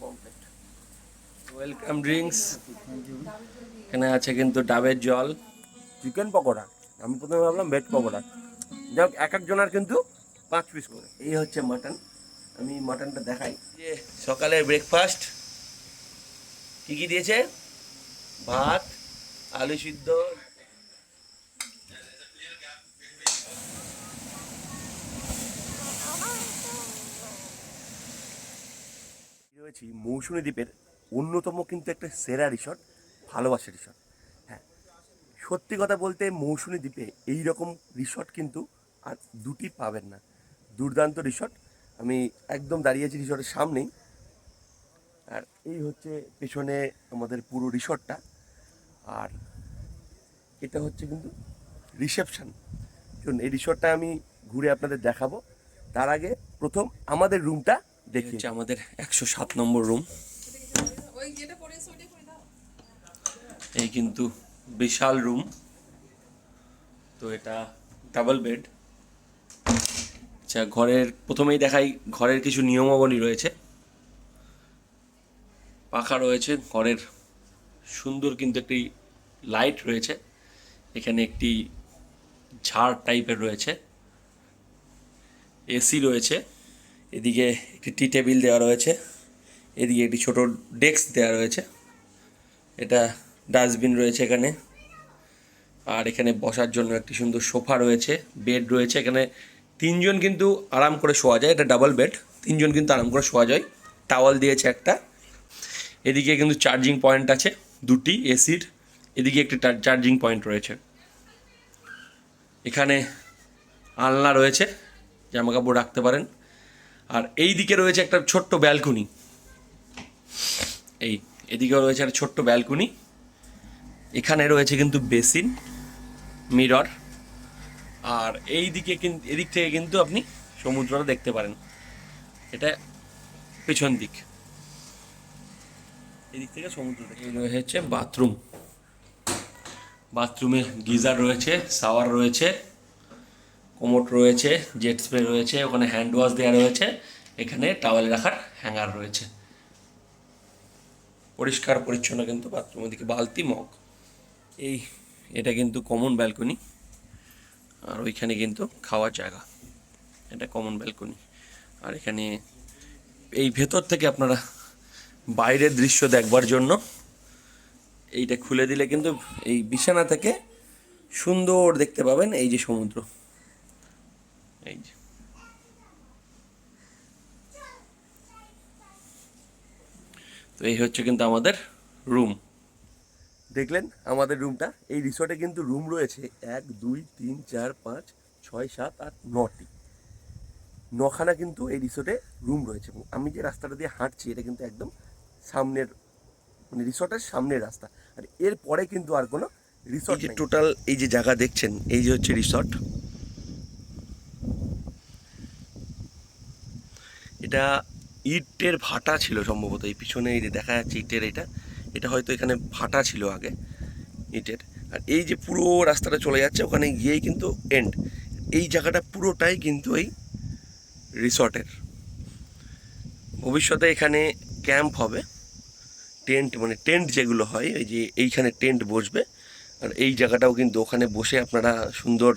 Complete welcome drinks এখানে আছে কিন্তু ডাবের জল। চিকেন পকোড়া। আমি প্রথমে ভাবলাম ভেজ পকোড়া। যাক এক একজনের কিন্তু পাঁচ পিস করে। এই হচ্ছে মাটন আমি মাটনটা দেখাই। যে সকালের ব্রেকফাস্ট কি কি দিয়েছে? ভাত আলু সিদ্ধ রয়েছি মৌসুমী দ্বীপের অন্যতম কিন্তু একটা সেরা রিসর্ট ভালোবাসা রিসর্ট। হ্যাঁ সত্যি কথা বলতে মৌসুমী দ্বীপে এই রকম রিসর্ট কিন্তু আর দুটি পাবেন না। দুর্দান্ত রিসর্ট, আমি একদম দাঁড়িয়েছি রিসর্টের সামনেই। আর এই হচ্ছে পেছনে আমাদের পুরো রিসর্টটা। আর এটা হচ্ছে কিন্তু রিসেপশন। এই রিসর্টটা আমি ঘুরে আপনাদের দেখাবো। তার আগে প্রথম আমাদের রুমটা দেখি। হচ্ছে আমাদের একশো সাত নম্বর রুম এই কিন্তু বিশাল রুম তো এটা ডাবল বেড আচ্ছা ঘরের প্রথমেই দেখাই, ঘরের কিছু নিয়মাবলী রয়েছে। পাখা রয়েছে, ঘরের সুন্দর কিন্তু একটি লাইট রয়েছে। এখানে একটি ঝাড় টাইপের রয়েছে। এসি রয়েছে। এদিকে একটি টি টেবিল দেওয়া রয়েছে, এদিকে একটি ছোট ডেস্ক দেওয়া রয়েছে। এটা ডাস্টবিন রয়েছে এখানে। আর এখানে বসার জন্য একটি সুন্দর সোফা রয়েছে, বেড রয়েছে। এখানে তিনজন কিন্তু আরাম করে শোয়া যায়, এটা ডাবল বেড। তিনজন কিন্তু আরাম করে শোয়া যায়। টাওয়াল দিয়েছে একটা। এদিকে কিন্তু চার্জিং পয়েন্ট আছে, দুটি এসির। এদিকে একটি চার্জিং পয়েন্ট রয়েছে। এখানে আলনা রয়েছে জামা কাপড় রাখতে পারেন। আর এই দিকে রয়েছে একটা ছোট্ট ব্যালকনি। এই এদিকেও রয়েছে একটা ছোট্ট ব্যালকনি। এখানে রয়েছে কিন্তু বেসিন, মিরর, আর এই দিকে কিন্তু এদিক থেকে কিন্তু আপনি সমুদ্রটা দেখতে পারেন। এটা পেছন দিক। এদিক থেকে সমুদ্র দেখে রয়েছে বাথরুম। বাথরুমে গিজার রয়েছে, শাওয়ার রয়েছে। কোমোট রয়েছে, জেট স্প্রে রয়েছে, ওখানে হ্যান্ড ওয়াশ দেওয়া রয়েছে, এখানে টাওয়েল রাখার হ্যাঙ্গার রয়েছে। পরিষ্কার, পরিচ্ছন্ন কিন্তু বাথরুমের দিকে, বালতি, মগ। এই, এটা কিন্তু কমন ব্যালকনি আর ওইখানে কিন্তু খাওয়ার জায়গা। এটা কমন ব্যালকনি আর এখানে এই ভেতর থেকে আপনারা বাইরের দৃশ্য দেখবার জন্য এইটা খুলে দিলে কিন্তু এই বিছানা থেকে সুন্দর দেখতে পাবেন এই যে সমুদ্র। এই যে। তো এই হচ্ছে কিন্তু আমাদের রুম। দেখলেন আমাদের রুমটা? এই রিসর্টে কিন্তু রুম রয়েছে এক দুই তিন চার পাঁচ ছয় সাত আট নটি। নখানা কিন্তু এই রিসর্টে রুম রয়েছে এবং আমি যে রাস্তাটা দিয়ে হাঁটছি এটা কিন্তু একদম সামনের মানে রিসর্টের সামনের রাস্তা। আর এর পরে কিন্তু আর কোনো রিসর্ট টোটাল এই যে জায়গা দেখছেন এই যে হচ্ছে রিসর্ট। এটা ইটের ভাটা ছিল সম্ভবত, এই পিছনে এই যে দেখা যাচ্ছে ইটের এটা এটা হয়তো এখানে ভাটা ছিল আগে ইটের। আর এই যে পুরো রাস্তাটা চলে যাচ্ছে, ওখানে গিয়েই কিন্তু এন্ড এই জায়গাটা পুরোটাই কিন্তু এই রিসর্টের। ভবিষ্যতে এখানে ক্যাম্প হবে, টেন্ট মানে টেন্ট যেগুলো হয়, এই যে এইখানে টেন্ট বসবে, আর এই জায়গাটাও কিন্তু ওখানে বসে আপনারা সুন্দর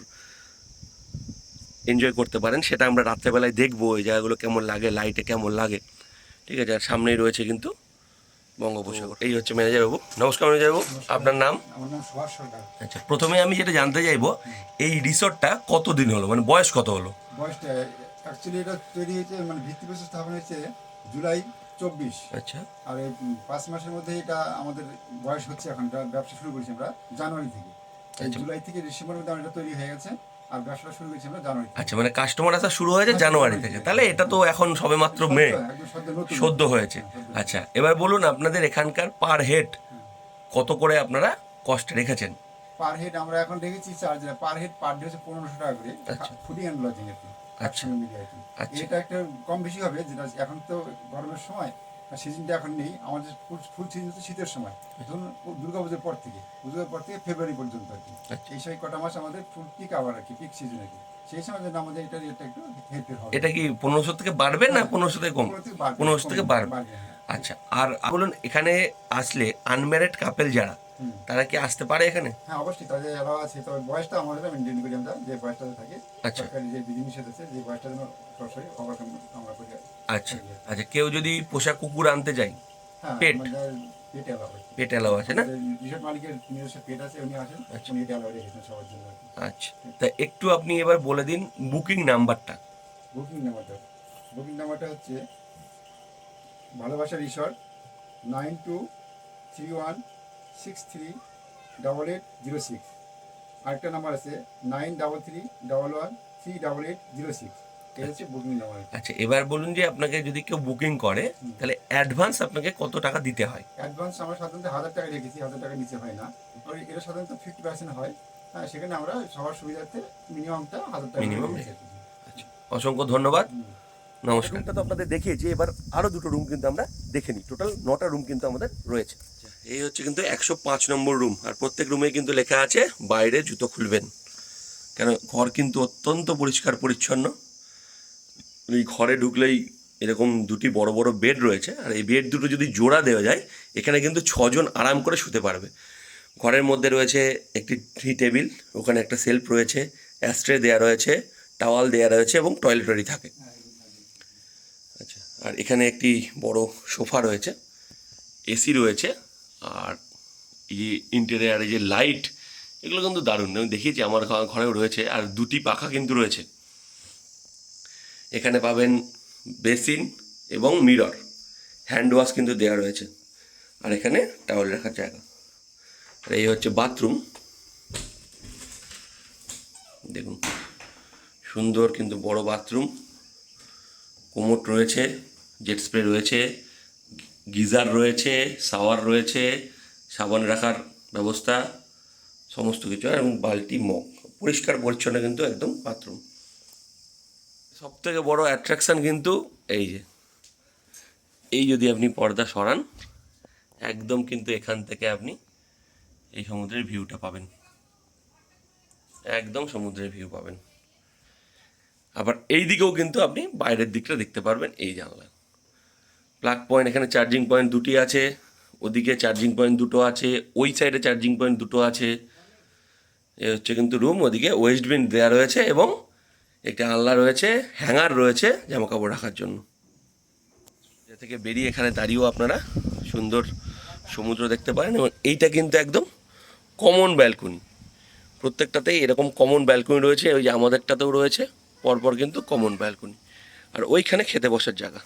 এনজয় করতে পারেন সেটা আমরা রাত্রেবেলায় দেখব এই জায়গাগুলো কেমন লাগে লাইটে কেমন লাগে। ঠিক আছে আর সামনেই রয়েছে কিন্তু বঙ্গোপসাগর। এই হচ্ছে ম্যানেজার বাবু নমস্কার ম্যানেজার বাবু আপনার নাম? আচ্ছা প্রথমে আমি যেটা জানতে চাইব এই রিসর্টটা কতদিন হলো? মানে বয়স কত হলো? বয়সটা অ্যাকচুয়ালি এটা তৈরি হয়েছে মানে ভিত্তিপ্রস্তর স্থাপন হয়েছে জুলাই চব্বিশ। আচ্ছা। আর এই পাঁচ মাসের মধ্যে এটা আমাদের বয়স হচ্ছে এখন ব্যবসা শুরু করেছি আমরা জানুয়ারি থেকে। আচ্ছা। জুলাই থেকে ডিসেম্বরের মধ্যে এটা তৈরি হয়ে গেছে। আর ব্যবসাটা শুরু আমরা জানুয়ারি আচ্ছা মানে কাস্টমার আসা শুরু হয়েছে জানুয়ারি থেকে। তাহলে এটা তো এখন সবে মাত্র মে। সদ্য হয়েছে। আচ্ছা এবার বলুন আপনাদের এখানকার পার হেড কত করে আপনারা কষ্ট রেখেছেন? পার হেড আমরা এখন রেখেছি charge per head per day হচ্ছে পনেরোশো টাকা করে। আচ্ছা। ফুডিং অ্যান্ড লজিং আর আচ্ছা। আর কি। আচ্ছা। এটা একটা কম বেশি হবে যেটা এখন তো গরমের সময় সিজনটা এখন নেই। আমাদের ফুল সিজন হচ্ছে শীতের সময়। ধরুন দুর্গা পুজোর পর থেকে। পুজোর পর থেকে ফেব্রুয়ারি পর্যন্ত আর কি। আচ্ছা। এই সময় কটা মাস আমাদের ফুল পিক আবার আর কি পিক সিজন আর কি। সেই সময় যেন আমাদের এটা রেটটা একটু হেরফের হবে। এটা কি পনেরোশো থেকে বাড়বে না পনেরোশো থেকে কম? পনেরোশো থেকে বাড়বে হ্যাঁ। আচ্ছা আর বলুন এখানে আসলে আনম্যারিড কাপেল যারা। তারা কি আসতে পারে এখানে? হ্যাঁ অবশ্যই তাদের এলাও আছে তবে বয়সটা আমাদের মেনটেন করি আমরা যে বয়সটাতে থাকে আচ্ছা। যে বিধিনিষেধ আছে যে বয়সটা যেন সরাসরি ওভারকাম আমরা করি আচ্ছা আচ্ছা কেউ যদি পোষা কুকুর আনতে যায় হ্যাঁ পেট? পেট এলাও আছে। না? রিসোর্ট মালিকের নিজস্ব পেট আছে উনি আসেন আচ্ছা। উনি এটা এলাও রেখেছেন সবার জন্য আচ্ছা তা একটু আপনি এবার বলে দিন বুকিং নাম্বারটা। বুকিং নাম্বারটা বুকিং নাম্বারটা হচ্ছে Bhalobasa resort nine two three one six three double eight zero six আরেকটা নাম্বার আছে nine double three double one three double eight zero six আচ্ছা এবার বলুন যে আপনাকে যদি কেউ বুকিং করে তাহলে অ্যাডভান্স আপনাকে কত টাকা দিতে হয়? অ্যাডভান্স আমরা সাধারণত হাজার টাকা রেখেছি হাজার টাকা নিচে হয় না। আর এটা সাধারণত ফিফটি পার্সেন্ট হয়। হ্যাঁ সেখানে আমরা সবার সুবিধার্থে মিনিমামটা হাজার টাকা রেখেছি। আচ্ছা অসংখ্য ধন্যবাদ। নমস্কার। রুমটা তো আপনাদের দেখিয়েছি এবার আরও দুটো রুম কিন্তু আমরা দেখে নিই। টোটাল নটা রুম কিন্তু আমাদের রয়েছে। এই হচ্ছে কিন্তু একশো পাঁচ নম্বর রুম আর প্রত্যেক রুমে কিন্তু লেখা আছে, বাইরে জুতো খুলবেন। কেন, ঘর কিন্তু অত্যন্ত পরিষ্কার পরিচ্ছন্ন। এই ঘরে ঢুকলেই এরকম দুটি বড় বড় বেড রয়েছে, আর এই বেড দুটো যদি জোড়া দেওয়া যায়, এখানে কিন্তু ছজন আরাম করে শুতে পারবে। ঘরের মধ্যে রয়েছে একটি টি টেবিল ওখানে একটা সেলফ রয়েছে অ্যাস্ট্রে দেওয়া রয়েছে টাওয়াল দেওয়া রয়েছে এবং টয়লেটারি থাকে। আচ্ছা আর এখানে একটি বড় সোফা রয়েছে এসি রয়েছে আর এই যে ইন্টেরিয়ার যে লাইট এগুলো কিন্তু দারুণ। আমি দেখিয়েছি, আমার ঘরেও রয়েছে, আর দুটি পাখা কিন্তু রয়েছে। এখানে পাবেন বেসিন এবং মিরর হ্যান্ড ওয়াশ কিন্তু দেওয়া রয়েছে। আর এখানে টাওয়াল রাখার জায়গা। আর এই হচ্ছে বাথরুম দেখুন, সুন্দর কিন্তু বড় বাথরুম কোমোট রয়েছে জেট স্প্রে রয়েছে। গিজার রয়েছে শাওয়ার রয়েছে, সাবান রাখার ব্যবস্থা, সমস্ত কিছু এবং বালতি, মগ। পরিষ্কার, পরিচ্ছন্ন কিন্তু একদম বাথরুম। সব থেকে বড় অ্যাট্রাকশান কিন্তু এই যে। এই যদি আপনি পর্দা সরান, একদম কিন্তু এখান থেকে আপনি এই সমুদ্রের ভিউটা পাবেন। একদম সমুদ্রের ভিউ পাবেন। আবার এই দিকেও কিন্তু আপনি বাইরের দিকটা দেখতে পারবেন, এই জানলায়। প্লাগ পয়েন্ট এখানে চার্জিং পয়েন্ট দুটি আছে, ওদিকে চার্জিং পয়েন্ট দুটো আছে, ওই সাইডে চার্জিং পয়েন্ট দুটো আছে। এ হচ্ছে কিন্তু রুম ওদিকে ওয়েস্ট বিন দেওয়া রয়েছে এবং একটি আনলা রয়েছে হ্যাঙ্গার রয়েছে জামা কাপড় রাখার জন্য। এ থেকে বেরিয়ে এখানে দাঁড়িয়েও আপনারা সুন্দর সমুদ্র দেখতে পারেন এবং এইটা কিন্তু একদম কমন ব্যালকনি প্রত্যেকটাতেই এরকম কমন ব্যালকনি রয়েছে, ওই যে আমাদেরটাতেও রয়েছে, পরপর কিন্তু কমন ব্যালকনি আর ওইখানে খেতে বসার জায়গা।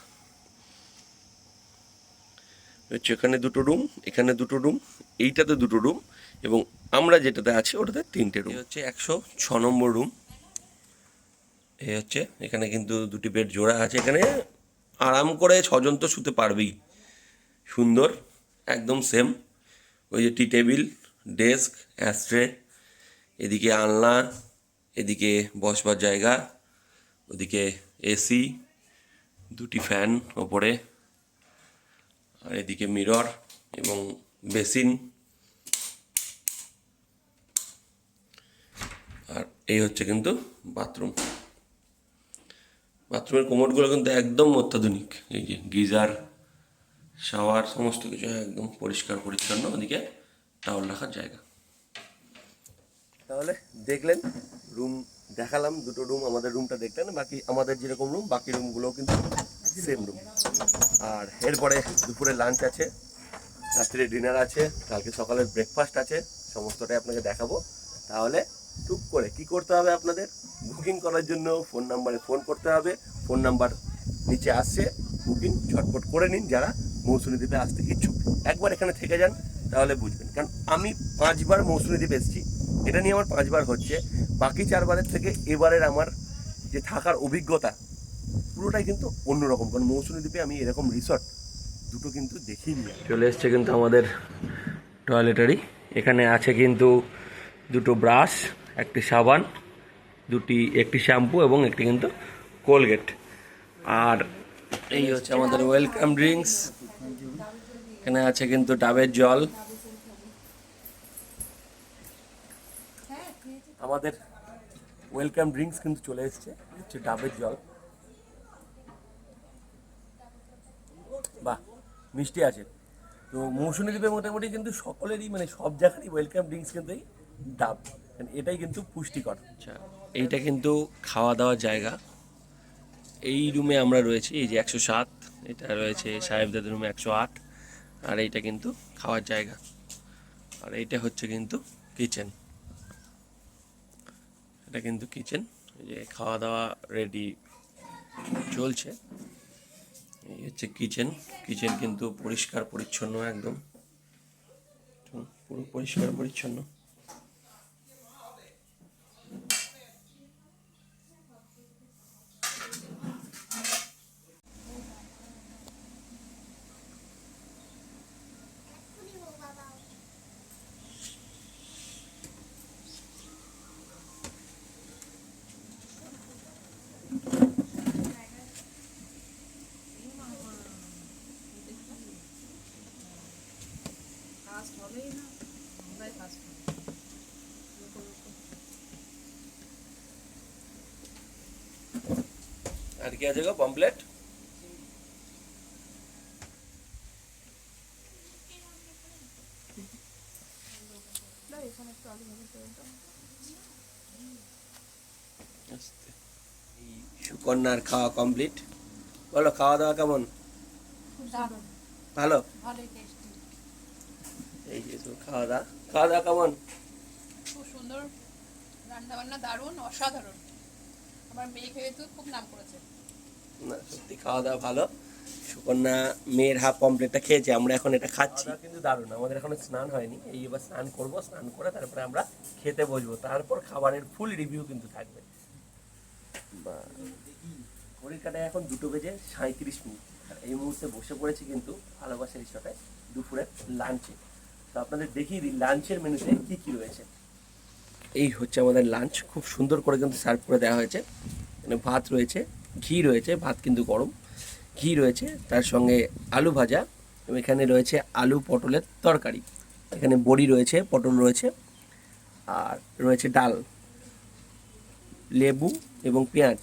হচ্ছে এখানে দুটো রুম এখানে দুটো রুম এইটাতে দুটো রুম এবং আমরা যেটাতে আছি ওটাতে তিনটে রুম হচ্ছে একশো ছ নম্বর রুম এই হচ্ছে এখানে কিন্তু দুটি বেড জোড়া আছে। এখানে আরাম করে ছজন তো শুতে পারবেই। সুন্দর, একদম সেম ওই যে টি টেবিল ডেস্ক অ্যাস্ট্রে এদিকে আলনা, এদিকে বসবার জায়গা, ওদিকে এসি দুটি ফ্যান ওপরে। আর এদিকে মিরর এবং বেসিন। আর এই হচ্ছে কিন্তু বাথরুম। বাথরুমের কোমরগুলো কিন্তু একদম অত্যাধুনিক। এই যে গিজার, শাওয়ার, সমস্ত কিছু একদম পরিষ্কার, পরিচ্ছন্ন। ওদিকে টাওয়াল রাখার জায়গা। তাহলে দেখলেন, রুম দেখালাম, দুটো রুম আমাদের রুমটা দেখলেন, বাকি আমাদের যেরকম রুম, বাকি রুমগুলোও কিন্তু সেম রুম আর এরপরে দুপুরে লাঞ্চ আছে, রাত্রে ডিনার আছে, কালকে সকালের ব্রেকফাস্ট আছে, সমস্তটাই আপনাকে দেখাবো। তাহলে টুক করে, কি করতে হবে আপনাদের? বুকিং করার জন্য ফোন নাম্বারে ফোন করতে হবে ফোন নাম্বার নিচে আসছে বুকিং ঝটপট করে নিন যারা মৌসুমী দ্বীপে আসতে ইচ্ছুক। একবার এখানে থেকে যান, তাহলে বুঝবেন। কারণ আমি পাঁচবার মৌসুমী দ্বীপ এসেছি, এটা নিয়ে আমার পাঁচবার হচ্ছে। বাকি চারবারের থেকে এবারের আমার যে থাকার অভিজ্ঞতা পুরোটাই কিন্তু অন্যরকম। কারণ মৌসুমী দ্বীপে আমি এরকম রিসর্ট দুটো কিন্তু দেখিনি চলে এসছে কিন্তু আমাদের টয়লেটারি এখানে আছে কিন্তু দুটো ব্রাশ একটি সাবান, দুটি, একটি শ্যাম্পু এবং একটি কিন্তু কোলগেট আর এই হচ্ছে আমাদের ওয়েলকাম ড্রিঙ্কস এখানে আছে কিন্তু ডাবের জল। আমাদের ওয়েলকাম ড্রিঙ্কস কিন্তু চলে এসছে হচ্ছে ডাবের জল। মিষ্টি আছে। তো মৌসুমী দ্বীপে মোটামুটি কিন্তু সকলেরই মানে সব জায়গারই ওয়েলকাম ড্রিঙ্কস কিন্তু ডাব। মানে এটাই কিন্তু পুষ্টিকর। আচ্ছা এইটা কিন্তু খাওয়া দাওয়ার জায়গা। এই রুমে আমরা রয়েছি, এই যে একশো সাত, এটা রয়েছে সাহেবদাদের রুমে একশো আট, আর এইটা কিন্তু খাওয়ার জায়গা। আর এইটা হচ্ছে কিন্তু কিচেন এটা কিন্তু কিচেন যে খাওয়া দাওয়া রেডি চলছে। এই হচ্ছে কিচেন কিচেন কিন্তু পরিষ্কার পরিচ্ছন্ন একদম পুরো পরিষ্কার পরিচ্ছন্ন। ফার্স্ট হবেই না আমরাই ফার্স্ট আর কি আছে গো পমপ্লেট সুকন্যার খাওয়া কমপ্লিট বলো খাওয়া দাওয়া কেমন? দারুণ। ভালো ভালোই টেস্টি এই যে তো খাওয়া দাওয়া খাওয়া দাওয়া কেমন? খুব সুন্দর। রান্না বান্না দারুণ অসাধারণ। আমার মেয়ে খেয়ে তো খুব নাম করেছে। না সত্যি খাওয়া দাওয়া ভালো। সুকন্যা মেয়ের হাফ কমপ্লিটটা খেয়েছে আমরা এখন এটা খাচ্ছি। কিন্তু দারুণ আমাদের এখনও স্নান হয়নি। এই এবার স্নান করব স্নান করে তারপরে আমরা খেতে বসবো। তারপর খাবারের ফুল রিভিউ কিন্তু থাকবে। বা ঘড়ির কাটায় এখন দুটো বেজে সাঁত্রিশ মিনিট। আর এই মুহূর্তে বসে পড়েছি কিন্তু ভালোবাসার রিসর্টে দুপুরের লাঞ্চে তো আপনাদের দেখিয়ে দিই, লাঞ্চের মেনুতে কি কি রয়েছে? এই হচ্ছে আমাদের লাঞ্চ, খুব সুন্দর করে কিন্তু সার্ভ করে দেওয়া হয়েছে। এখানে ভাত রয়েছে, ঘি রয়েছে, ভাত কিন্তু গরম। ঘি রয়েছে, তার সঙ্গে আলু ভাজা, এবং এখানে রয়েছে আলু পটলের তরকারি। এখানে বড়ি রয়েছে, পটল রয়েছে, আর রয়েছে ডাল, লেবু এবং পেঁয়াজ।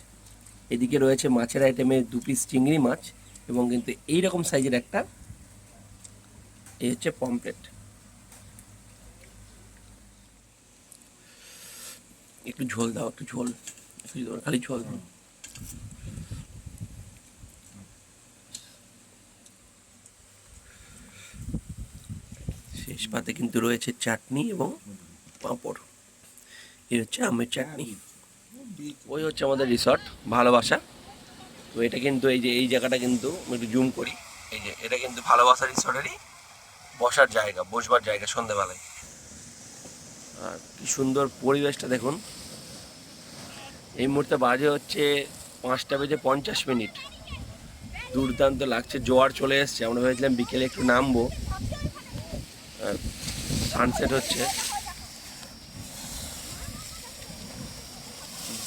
এদিকে রয়েছে মাছের আইটেমে দু পিস চিংড়ি মাছ, এবং কিন্তু এই রকম সাইজের একটা, এই হচ্ছে পমপ্লেট একটু ঝোল দাও, একটু ঝোল খালি ঝোল শেষ পাতে কিন্তু রয়েছে চাটনি এবং পাঁপড়। এই হচ্ছে আমের চাটনি। ওই হচ্ছে আমাদের রিসর্ট, ভালোবাসা। তো এটা কিন্তু এই যে, এই জায়গাটা কিন্তু আমি একটু জুম করি। এই যে, এটা কিন্তু ভালোবাসা রিসর্টেরই বসার জায়গা, বসবার জায়গা সন্ধ্যেবেলায়। আর কি সুন্দর পরিবেশটা দেখুন। এই মুহূর্তে বাজে হচ্ছে পাঁচটা বেজে পঞ্চাশ মিনিট। দুর্দান্ত লাগছে, জোয়ার চলে এসছে। আমরা ভেবেছিলাম বিকেলে একটু নামবো। সানসেট হচ্ছে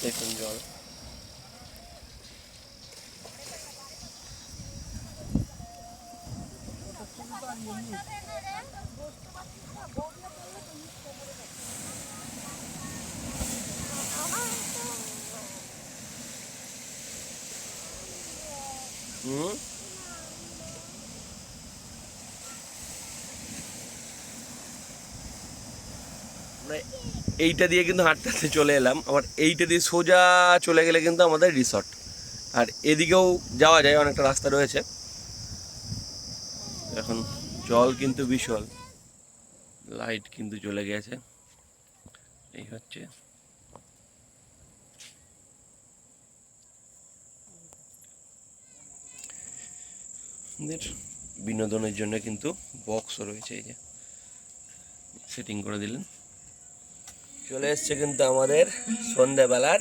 দেখুন জল এইটা দিয়ে কিন্তু হাঁটতে হাঁটতে চলে এলাম। আবার এইটা দিয়ে সোজা চলে গেলে কিন্তু আমাদের রিসর্ট আর এদিকেও যাওয়া যায়, অনেকটা রাস্তা রয়েছে। জল কিন্তু বিশাল। লাইট কিন্তু চলে গেছে। এই হচ্ছে। বিনোদনের জন্য কিন্তু বক্সও রয়েছে এই যে। সেটিং করে দিলেন। চলে এসছে কিন্তু আমাদের সন্ধ্যাবেলার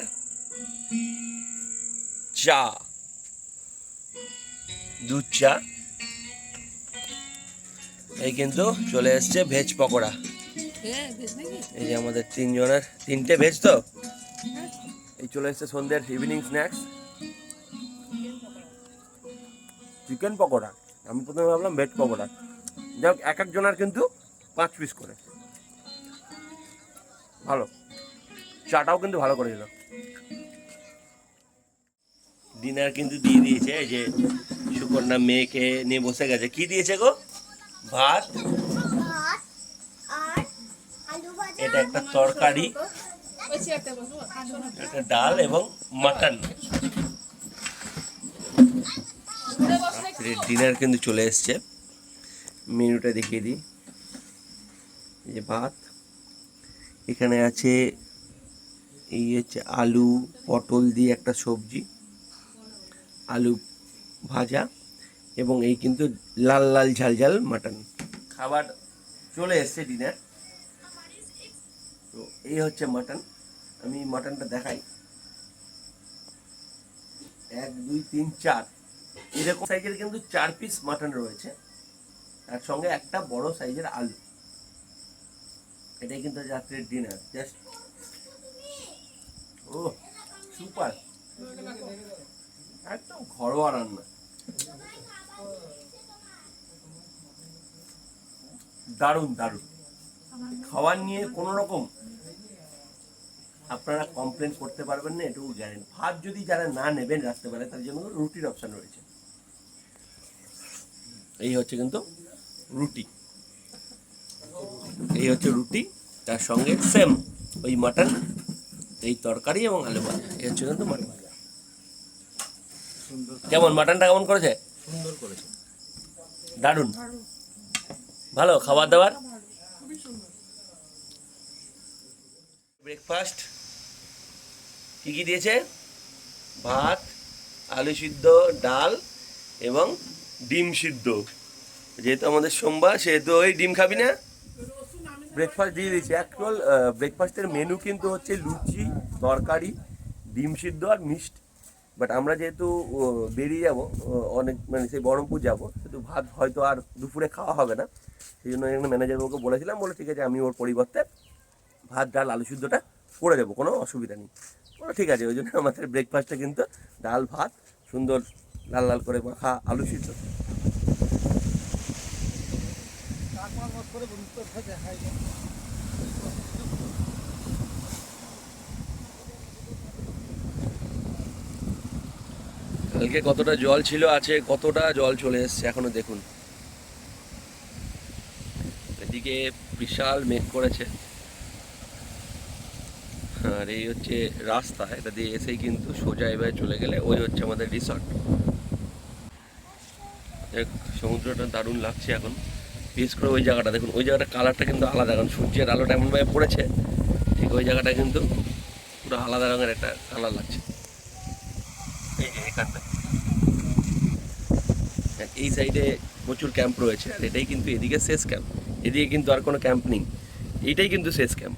চা। দুধ চা। এই কিন্তু চলে এসছে ভেজ পকোড়া। হ্যাঁ এই যে আমাদের তিনজনের তিনটে ভেজ তো? এই চলে এসছে সন্ধ্যের ইভিনিং স্ন্যাক্স চিকেন পকোড়া। আমি প্রথমে ভাবলাম ভেজ পকোড়া। যাই হোক এক একজনের কিন্তু পাঁচ পিস করে। ভালো। চাটাও কিন্তু ভালো করে দিল ডিনার কিন্তু দিয়ে দিয়েছে এই যে শুকনো কন্যা মেয়েকে নিয়ে বসে গেছে। কি দিয়েছে গো? ভাত। এটা একটা তরকারি। একটা ডাল এবং মাটন। ডিনার কিন্তু চলে এসছে। মেনুটা দেখিয়ে দিই। যে ভাত। এখানে আছে এই হচ্ছে আলু, পটল দিয়ে একটা সবজি। আলু ভাজা। এবং এই কিন্তু লাল লাল ঝাল ঝাল মাটন। খাবার চলে এসছে ডিনার তো এই হচ্ছে মাটন। আমি মাটনটা দেখাই। এক, দুই, তিন, চার। এরকম সাইজের কিন্তু চার পিস মাটন রয়েছে। তার সঙ্গে একটা বড় সাইজের আলু। এটাই কিন্তু রাত্রের ডিনার জাস্ট ও সুপার একদম ঘরোয়া রান্না। দারুণ দারুণ। খাবার নিয়ে কোনো রকম আপনারা কমপ্লেন করতে পারবেন না এটুকু জানেন ভাত যদি যারা না নেবেন রাত্রেবেলায় তার জন্য রুটির অপশন রয়েছে। এই হচ্ছে কিন্তু রুটি। এই হচ্ছে রুটি তার সঙ্গে সেম ওই মাটন এই তরকারি এবং আলু ভাজা। এই হচ্ছে কিন্তু মাটন ভাজা কেমন মাটনটা কেমন করেছে? সুন্দর করেছে। দারুণ। ভালো, খাবার দাবার? ব্রেকফাস্ট কি কি দিয়েছে? ভাত, আলু সিদ্ধ, ডাল এবং ডিম সিদ্ধ। যেহেতু আমাদের সোমবার, সেহেতু ওই ডিম খাবি না? ব্রেকফাস্ট দিয়ে দিয়েছি। অ্যাকচুয়াল ব্রেকফাস্টের মেনু কিন্তু হচ্ছে লুচি, তরকারি, ডিম সিদ্ধ আর মিষ্টি। বাট আমরা যেহেতু বেরিয়ে যাব অনেক মানে সেই বহরমপুর যাব, সেহেতু ভাত হয়তো আর দুপুরে খাওয়া হবে না। সেই জন্য এখানে ম্যানেজারবাবুকে বলেছিলাম, বলে ঠিক আছে, আমি ওর পরিবর্তে ভাত, ডাল, আলু সিদ্ধটা করে দেবো, কোনো অসুবিধা নেই। বলো, ঠিক আছে, ওই জন্য আমাদের ব্রেকফাস্টে কিন্তু ডাল, ভাত, সুন্দর লাল লাল করে মাখা আলু সিদ্ধ। কালকে কতটা জল ছিল আছে, কতটা জল চলে এসছে, এখনও দেখুন। এদিকে বিশাল মেঘ করেছে। আর এই হচ্ছে রাস্তা, এটা দিয়ে এসেই কিন্তু সোজা এবারে চলে গেলে ওই হচ্ছে আমাদের রিসর্ট সমুদ্রটা দারুণ লাগছে এখন। বিশেষ করে ওই জায়গাটা, দেখুন, ওই জায়গাটা কালারটা কিন্তু আলাদা, কারণ সূর্যের আলোটা এমনভাবে পড়েছে, ঠিক ওই জায়গাটা কিন্তু পুরো আলাদা রঙের একটা কালার লাগছে। এই যে এখানটা এই সাইডে প্রচুর ক্যাম্প রয়েছে আর এটাই কিন্তু এদিকে শেষ ক্যাম্প এদিকে কিন্তু আর কোনো ক্যাম্প নেই। এইটাই কিন্তু শেষ ক্যাম্প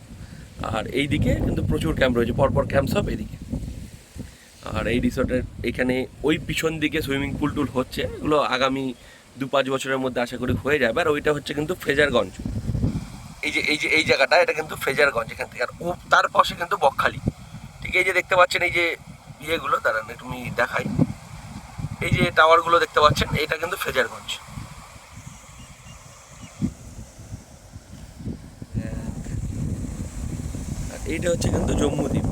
আর এই দিকে কিন্তু প্রচুর ক্যাম্প রয়েছে। পরপর ক্যাম্প সব এদিকে। আর এই রিসর্টের এখানে ওই পিছন দিকে সুইমিং পুল টুল হচ্ছে। এগুলো আগামী দু পাঁচ বছরের মধ্যে আশা করি হয়ে যাবে। আর ওইটা হচ্ছে কিন্তু ফ্রেজারগঞ্জ। এই যে এই যে, এই জায়গাটা, এটা কিন্তু ফ্রেজারগঞ্জ এখান থেকে। আর ও, তার পাশে কিন্তু বকখালি। ঠিক এই যে দেখতে পাচ্ছেন এই যে ইয়েগুলো, দাঁড়ান আমি দেখাই। এই যে টাওয়ারগুলো দেখতে পাচ্ছেন এটা কিন্তু ফ্রেজারগঞ্জ আর এইটা হচ্ছে কিন্তু জম্মু দ্বীপ।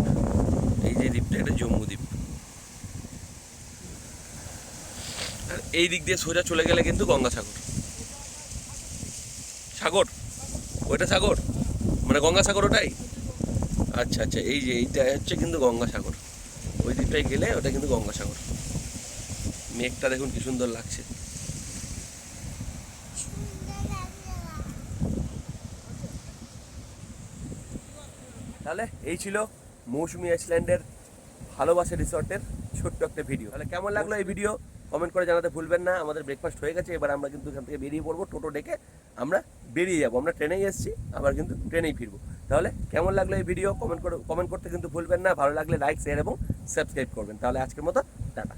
এই যে দ্বীপটা, এটা জম্মু দ্বীপ। আর এই দিক দিয়ে সোজা চলে গেলে কিন্তু গঙ্গাসাগর। সাগর? ওইটা সাগর? মানে গঙ্গাসাগর ওটাই? আচ্ছা আচ্ছা এই যে এইটা হচ্ছে কিন্তু গঙ্গাসাগর। ওই দিকটায় গেলে ওটা কিন্তু গঙ্গাসাগর। মেঘটা দেখুন কি সুন্দর লাগছে। তাহলে এই ছিল মৌসুমি আইসল্যান্ডের ভালোবাসা রিসর্টের ছোট্ট একটা ভিডিও। তাহলে কেমন লাগল এই ভিডিও? কমেন্ট করে জানাতে ভুলবেন না। আমাদের ব্রেকফাস্ট হয়ে গেছে, এবার আমরা কিন্তু এখান থেকে বেরিয়ে পড়ব, টোটো ডেকে আমরা বেরিয়ে যাব। আমরা ট্রেনেই এসেছি, আবার কিন্তু ট্রেনেই ফিরবো। তাহলে কেমন লাগল এই ভিডিও? কমেন্ট করে, কমেন্ট করতে কিন্তু ভুলবেন না। ভালো লাগলে লাইক শেয়ার এবং সাবস্ক্রাইব করবেন। তাহলে আজকের মতো, টাটা।